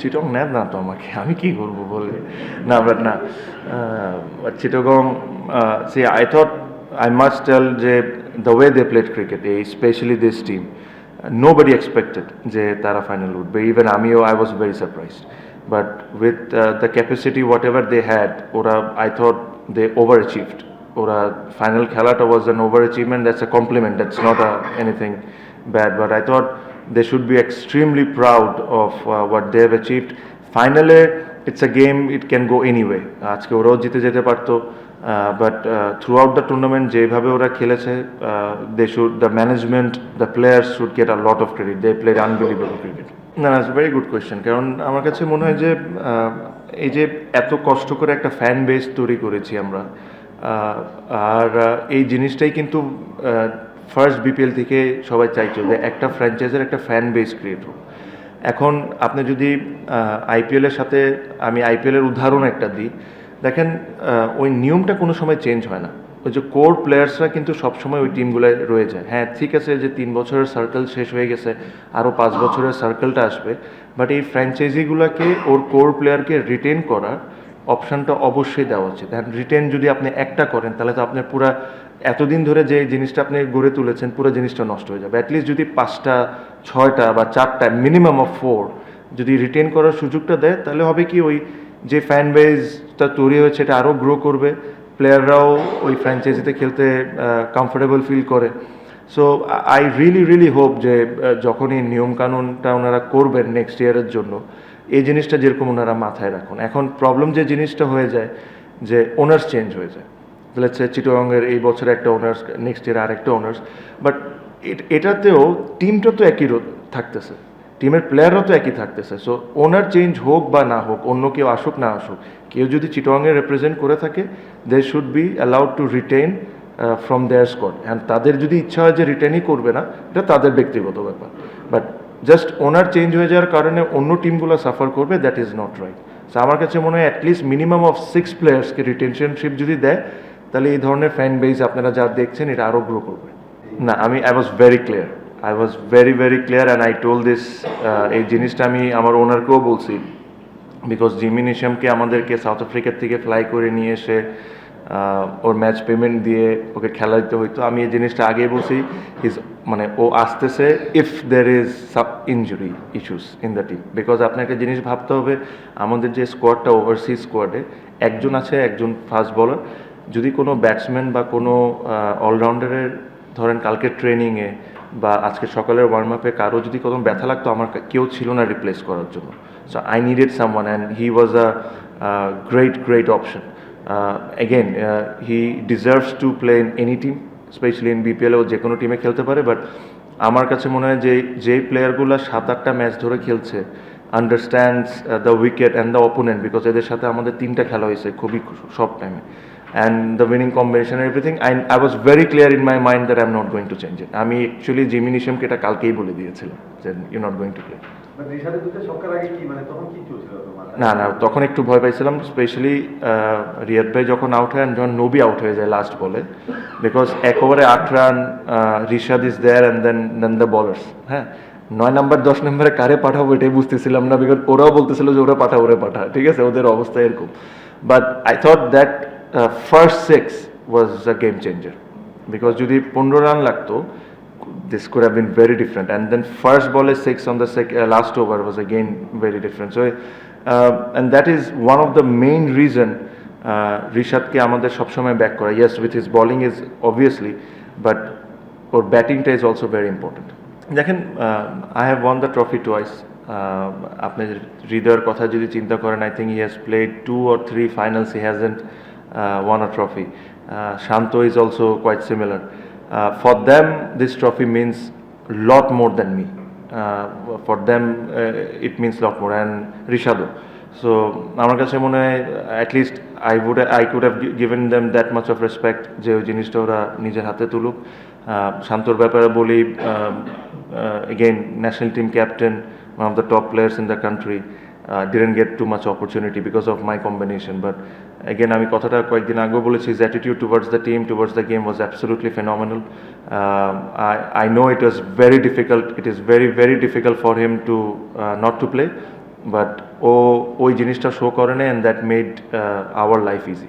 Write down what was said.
চিটং নেন না তো আমাকে আমি কি করব বলে? না বাট না Chittagong see I thought I must tell যে the way they played cricket এই specially this team nobody expected যে তারা ফাইনাল উঠবে ইভেন আমিও I was very surprised but with the capacity whatever they had ওরা I thought they over achieved ওরা final খেলাটা was an overachievement that's a compliment that's not anything bad, but I thought they should be extremely proud of uh, what they have achieved. Finally, it's a game, it can go anyway. আজকে ওরাও জিতে যেতে পারতো but throughout the tournament যেভাবে ওরা খেলেছে they should the management the players should get a lot of credit they played unbelievable cricket না না ভেরি গুড কোয়েশ্চেন কারণ আমার কাছে মনে হয় যে আহ, এই যে এত কষ্ট করে একটা ফ্যান বেস তৈরি করেছি আমরা আর এই জিনিসটাই কিন্তু ফার্স্ট বিপিএল থেকে সবাই চাইছে যে একটা ফ্র্যাঞ্চাইজের একটা ফ্যান বেস ক্রিয়েট হোক। এখন আপনি যদি আইপিএলের সাথে আমি আইপিএলের উদাহরণ একটা দিই, দেখেন ওই নিয়মটা কোনো সময় চেঞ্জ হয় না। ওই যে কোর প্লেয়ার্সরা কিন্তু সবসময় ওই টিমগুলোয় রয়ে যায়। হ্যাঁ ঠিক আছে যে তিন বছরের সার্কেল শেষ হয়ে গেছে আরও পাঁচ বছরের সার্কেলটা আসবে বাট এই ফ্র্যাঞ্চাইজিগুলোকে ওর কোর প্লেয়ারকে রিটেন করার অপশানটা অবশ্যই দেওয়া উচিত। হ্যাঁ রিটেন যদি আপনি একটা করেন, তাহলে তো আপনার পুরা এতদিন ধরে যে জিনিসটা আপনি গড়ে তুলেছেন, পুরো জিনিসটা নষ্ট হয়ে যাবে। অ্যাটলিস্ট যদি পাঁচটা, ছয়টা বা চারটা মিনিমাম অফ ফোর যদি রিটেন করার সুযোগটা দেয়, তাহলে হবে কি ওই যে ফ্যান বেসটা তৈরি হয়েছে, এটা আরও গ্রো করবে। প্লেয়াররাও ওই ফ্র্যাঞ্চাইজিতে খেলতে কমফোর্টেবল ফিল করে। So I really really hope যে আহ, যখন এই নিয়মকানুনটা ওনারা করবেন নেক্সট ইয়ারের জন্য এই জিনিসটা যেরকম ওনারা মাথায় রাখুন। এখন প্রবলেম যে জিনিসটা হয়ে যায় যে ওনার্স চেঞ্জ হয়ে যায়। লেটস সে এই বছর একটা ওনার্স নেক্সট ইয়ার আরেকটা ওনার্স বাট এটাতেও টিমটা তো একই থাকতেছে। টিমের প্লেয়াররা তো একই থাকতেছে। সো ওনার চেঞ্জ হোক বা না হোক অন্য কেউ আসুক না আসুক কেউ যদি চিটোয়াংয়ে রিপ্রেজেন্ট করে থাকে they should be allowed to retain from their squad and তাদের যদি ইচ্ছা হয় যে রিটেনই করবে না, এটা তাদের ব্যক্তিগত ব্যাপার। বাট জাস্ট ওনার চেঞ্জ হয়ে যাওয়ার কারণে অন্য টিমগুলো সাফার করবে that is not right so আমার কাছে মনে হয় at least minimum of six প্লেয়ার্সকে রিটেনশনশিপ যদি দেয়, তাহলে এই ধরনের ফ্যান বেস আপনারা যা দেখছেন, এটা আরও গ্রো করবে। না, আমি I was very clear I was very very clear and I told this এই জিনিসটা আমি আমার ওনারকেও বলছি। বিকজ জিমি নিশামকে আমাদেরকে সাউথ আফ্রিকার থেকে ফ্লাই করে নিয়ে এসে ওর ম্যাচ পেমেন্ট দিয়ে ওকে খেলা দিতে হইতো। আমি এই জিনিসটা আগেই বলছি ইজ মানে ও আসতেছে if there is sub injury issues in the team because আপনাকে জিনিস ভাবতে হবে, আমাদের যে স্কোয়াডটা ওভারসিজ স্কোয়াডে একজন আছে, একজন ফাস্ট বলার যদি কোনো ব্যাটসম্যান বা কোনো অলরাউন্ডারের ধরেন কালকে ট্রেনিংয়ে বা আজকে সকালের ওয়ার্ম আপে কারও যদি কোনো ব্যথা লাগতো, আমার কেউ ছিল না রিপ্লেস করার জন্য। So I needed someone and he was a great great option again he deserves to play in any team specially in BPL ও যে কোনো টিমে খেলতে পারে বাট আমার কাছে মনে হয় যে যেই প্লেয়ারগুলো সাত, আটটা ম্যাচ ধরে খেলছে understands the wicket and the opponent because এদের সাথে আমাদের তিনটা খেলা হয়েছে, খুবই সব টাইমে and the winning combination everything I I was very clear in my mind that I am not going to change it আমি অ্যাকচুয়ালি জিমি নিশামকে এটা কালকেই বলে দিয়েছিলাম যে you not going to play না না তখন একটু ভয় পাইছিলাম স্পেশালি রিয়াদ ভাই যখন আউট হয় and যখন নবী আউট হয়ে যায় লাস্ট বলে বিকজ এক ওভারে আট run Rishad is there and then then the bowlers হ্যাঁ? নয় নাম্বার দশ নম্বরে কারে পাঠাবো এটাই বুঝতেছিলাম না বিকজ ওরাও বলতেছিল যে ওরা পাঠা ওরা পাঠা ঠিক আছে? ওদের অবস্থা এরকম। But I thought that first six was a game changer because যদি পনেরো রান লাগতো this could have been very different. And then first ball is six on the sec- uh, last over was again very different. So, uh, and that is one of the main reason uh, রিশাদকে আমাদের সবসময় back করা yes with his bowling is obviously but ওর ব্যাটিংটা is also very important দেখেন I have won the trophy twice আপনি হৃদয়ের কথা যদি চিন্তা করেন I think he has played two or three finals he hasn't won trophy Shanto is also quite similar uh, for them this trophy means a lot more than me uh, for them uh, it means a lot more and rishado so আমার কাছে মনে হয় at least I would I could have gi- given them that much of respect যে ওই জিনিসটা ওরা নিজের হাতে তুলুক শান্তর ব্যাপারে বলি again national team captain one of the top players in the country uh, didn't get too much opportunity because of my combination but again i কথাটা কয়েকদিন আগেও বলেছি his attitude towards the team towards the game was absolutely phenomenal um, I, I know it was very difficult it is very very difficult for him to uh, not to play but ও ওই জিনিসটা show করে না and that made our life easy